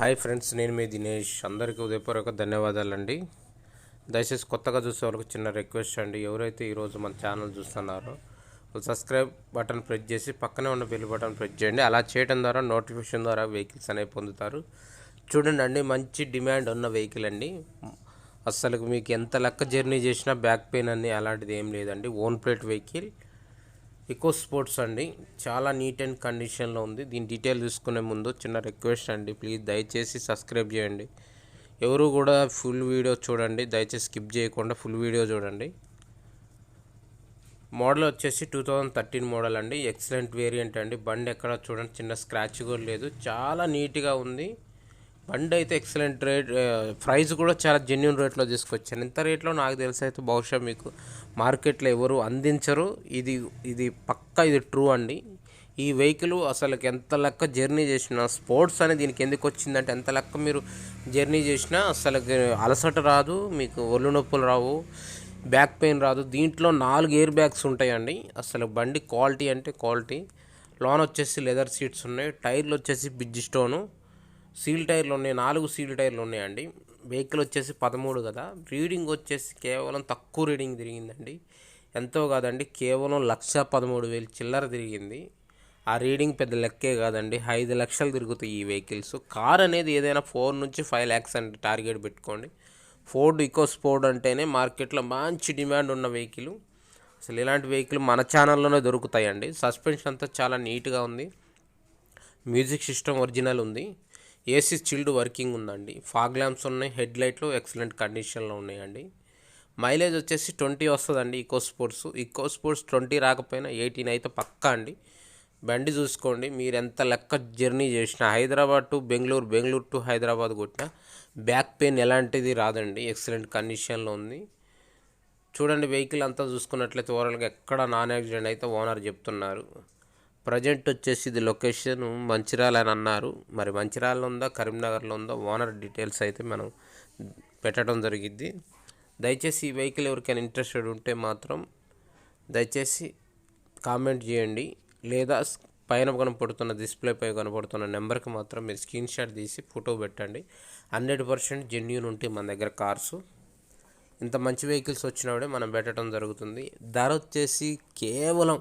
Hi friends నేను మీ దినేష్. అందరికీ ఉదయపూర్వక ధన్యవాదాలండి. దయచేసి కొత్తగా చూసే వాళ్ళకి చిన్న రిక్వెస్ట్ అండి. ఎవరైతే ఈరోజు మన ఛానల్ చూస్తున్నారో సబ్స్క్రైబ్ బటన్ ప్రెస్ చేసి పక్కనే ఉన్న బెల్ బటన్ ప్రెస్ చేయండి. అలా చేయడం ద్వారా నోటిఫికేషన్ ద్వారా వెహికల్స్ అనేవి పొందుతారు. చూడండి అండి మంచి డిమాండ్ ఉన్న వెహికల్ అండి. అస్సలు మీకు ఎంత లెక్క జర్నీ చేసినా బ్యాక్ పెయిన్ అని అలాంటిది ఏం లేదండి. Own plate vehicle. Eco sports అండి. చాలా నీట్ అండ్ కండిషన్లో ఉంది. దీని డీటెయిల్ తీసుకునే ముందు చిన్న రిక్వెస్ట్ అండి. ప్లీజ్ దయచేసి సబ్స్క్రైబ్ చేయండి. ఎవరు కూడా ఫుల్ వీడియో చూడండి. దయచేసి స్కిప్ చేయకుండా ఫుల్ వీడియో చూడండి. మోడల్ వచ్చేసి టూ థౌజండ్ థర్టీన్ మోడల్ అండి. ఎక్సలెంట్ వేరియంట్ అండి. బండి ఎక్కడ చూడండి. చిన్న స్క్రాచ్ కూడా లేదు. చాలా నీట్గా ఉంది. బండి అయితే ఎక్సలెంట్ రేట్ ప్రైస్ కూడా చాలా జెన్యున్ రేట్లో తీసుకొచ్చాను. ఇంత రేట్లో నాకు తెలిసి అయితే బహుశా మీకు మార్కెట్లో ఎవరు అందించరు. ఇది ఇది పక్క ఇది ట్రూ అండి. ఈ వెహికల్ అసలు ఎంత లెక్క జర్నీ చేసినా స్పోర్ట్స్ అనేది దీనికి ఎందుకు వచ్చిందంటే ఎంత లెక్క మీరు జర్నీ చేసినా అసలు అలసట రాదు మీకు ఒళ్ళు నొప్పులు రావు బ్యాక్ పెయిన్ రాదు. దీంట్లో నాలుగు ఎయిర్ బ్యాగ్స్ ఉంటాయండి. అసలు బండి క్వాలిటీ అంటే క్వాలిటీ లోన్ వచ్చేసి లెదర్ సీట్స్ ఉన్నాయి టైర్లు వచ్చేసి బిజ్ స్టోను సీల్ టైర్లు ఉన్నాయి నాలుగు సీల్ టైర్లు ఉన్నాయండి. వెహికల్ వచ్చేసి పదమూడు కదా. రీడింగ్ వచ్చేసి కేవలం తక్కువ రీడింగ్ తిరిగిందండి. ఎంతో కాదండి కేవలం లక్ష పదమూడు వేలు చిల్లర తిరిగింది. ఆ రీడింగ్ పెద్ద లెక్కే కాదండి. ఐదు లక్షలు తిరుగుతాయి ఈ వెహికల్స్. కార్ అనేది ఏదైనా ఫోర్ నుంచి ఫైవ్ ల్యాక్స్ అంటే టార్గెట్ పెట్టుకోండి. ఫోర్డ్ ఇకో స్పోర్డ్ అంటేనే మార్కెట్లో మంచి డిమాండ్ ఉన్న వెహికల్. అసలు ఇలాంటి వెహికల్ మన ఛానల్లోనే దొరుకుతాయండి. సస్పెన్షన్ అంతా చాలా నీట్గా ఉంది. మ్యూజిక్ సిస్టమ్ ఒరిజినల్ ఉంది. ఏసీ చిల్డ్ వర్కింగ్ ఉందండి. ఫాగ్ ల్యాంప్స్ ఉన్నాయి హెడ్ లైట్లు ఎక్సలెంట్ కండిషన్లో ఉన్నాయండి. మైలేజ్ వచ్చేసి ట్వంటీ వస్తుందండి eco sports. Eco sports twenty రాకపోయినా ఎయిటీన్ అయితే పక్కా అండి. బండి చూసుకోండి మీరు ఎంత లెక్క జర్నీ చేసినా హైదరాబాద్ టు బెంగళూరు బెంగళూరు టు హైదరాబాద్ కొట్టినా బ్యాక్ పెయిన్ ఎలాంటిది రాదండి. ఎక్సలెంట్ కండిషన్లో ఉంది. చూడండి వెహికల్ అంతా చూసుకున్నట్లయితే ఓవరాల్గా ఎక్కడ నాన్ యాక్సిడెంట్ అయితే ఓనర్ చెప్తున్నారు. ప్రజెంట్ వచ్చేసి ఇది లొకేషన్ మంచిర్యాల అని అన్నారు. మరి మంచిర్యాలలో ఉందా కరీంనగర్లో ఉందా ఓనర్ డీటెయిల్స్ అయితే మనం పెట్టడం జరిగిద్ది. దయచేసి ఈ వెహికల్ ఎవరికైనా ఇంట్రెస్టెడ్ ఉంటే మాత్రం దయచేసి కామెంట్ చేయండి. లేదా పైన కనపడుతున్న డిస్ప్లేపై కనపడుతున్న నెంబర్కి మాత్రం మీరు స్క్రీన్ షాట్ తీసి ఫోటో పెట్టండి. హండ్రెడ్ పర్సెంట్ జెన్యున్ ఉంటే మన దగ్గర కార్సు. ఇంత మంచి వెహికల్స్ వచ్చినప్పుడే మనం పెట్టడం జరుగుతుంది. ధర వచ్చేసి కేవలం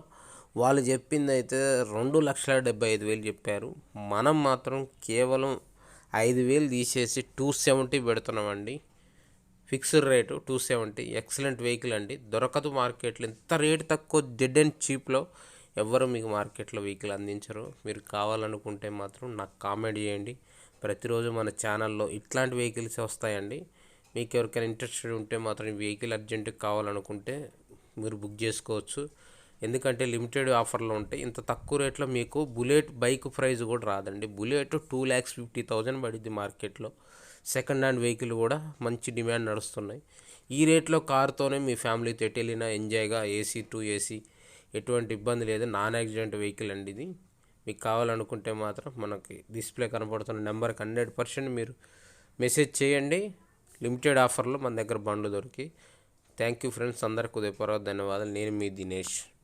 వాళ్ళు చెప్పింది అయితే రెండు లక్షల డెబ్బై ఐదు వేలు చెప్పారు. మనం మాత్రం కేవలం ఐదు వేలు తీసేసి two seventy పెడుతున్నామండి. Fixed rate two seventy. Excellent vehicle అండి. దొరకదు మార్కెట్లో. ఎంత రేటు తక్కువ డెడ్ అండ్ చీప్లో ఎవ్వరు మీకు మార్కెట్లో వెహికల్ అందించరు. మీరు కావాలనుకుంటే మాత్రం నాకు కామెంట్ చేయండి. ప్రతిరోజు మన ఛానల్లో ఇట్లాంటి వెహికల్స్ వస్తాయండి. మీకు ఎవరికైనా ఇంట్రెస్టెడ్ ఉంటే మాత్రం వెహికల్ అర్జెంటుగా కావాలనుకుంటే మీరు బుక్ చేసుకోవచ్చు. ఎందుకంటే లిమిటెడ్ ఆఫర్లు ఉంటాయి. ఇంత తక్కువ రేట్లో మీకు బుల్లెట్ బైక్ ప్రైస్ కూడా రాదండి. Bullet two lakhs fifty thousand పడింది మార్కెట్లో. సెకండ్ హ్యాండ్ వెహికల్ కూడా మంచి డిమాండ్ నడుస్తున్నాయి. ఈ రేట్లో కార్తోనే మీ ఫ్యామిలీతో ఎటు వెళ్ళినా ఎంజాయ్గా ఏసీ టూ ఏసీ ఎటువంటి ఇబ్బంది లేదు. నాన్ యాక్సిడెంట్ వెహికల్ అండి ఇది. మీకు కావాలనుకుంటే మాత్రం మనకి డిస్ప్లే కనపడుతున్న నెంబర్కి హండ్రెడ్ పర్సెంట్ మీరు మెసేజ్ చేయండి. లిమిటెడ్ ఆఫర్లో మన దగ్గర బండ్లు దొరికి. Thank you friends. అందరికి ఉదయపూర్వక ధన్యవాదాలు. నేను మీ దినేష్.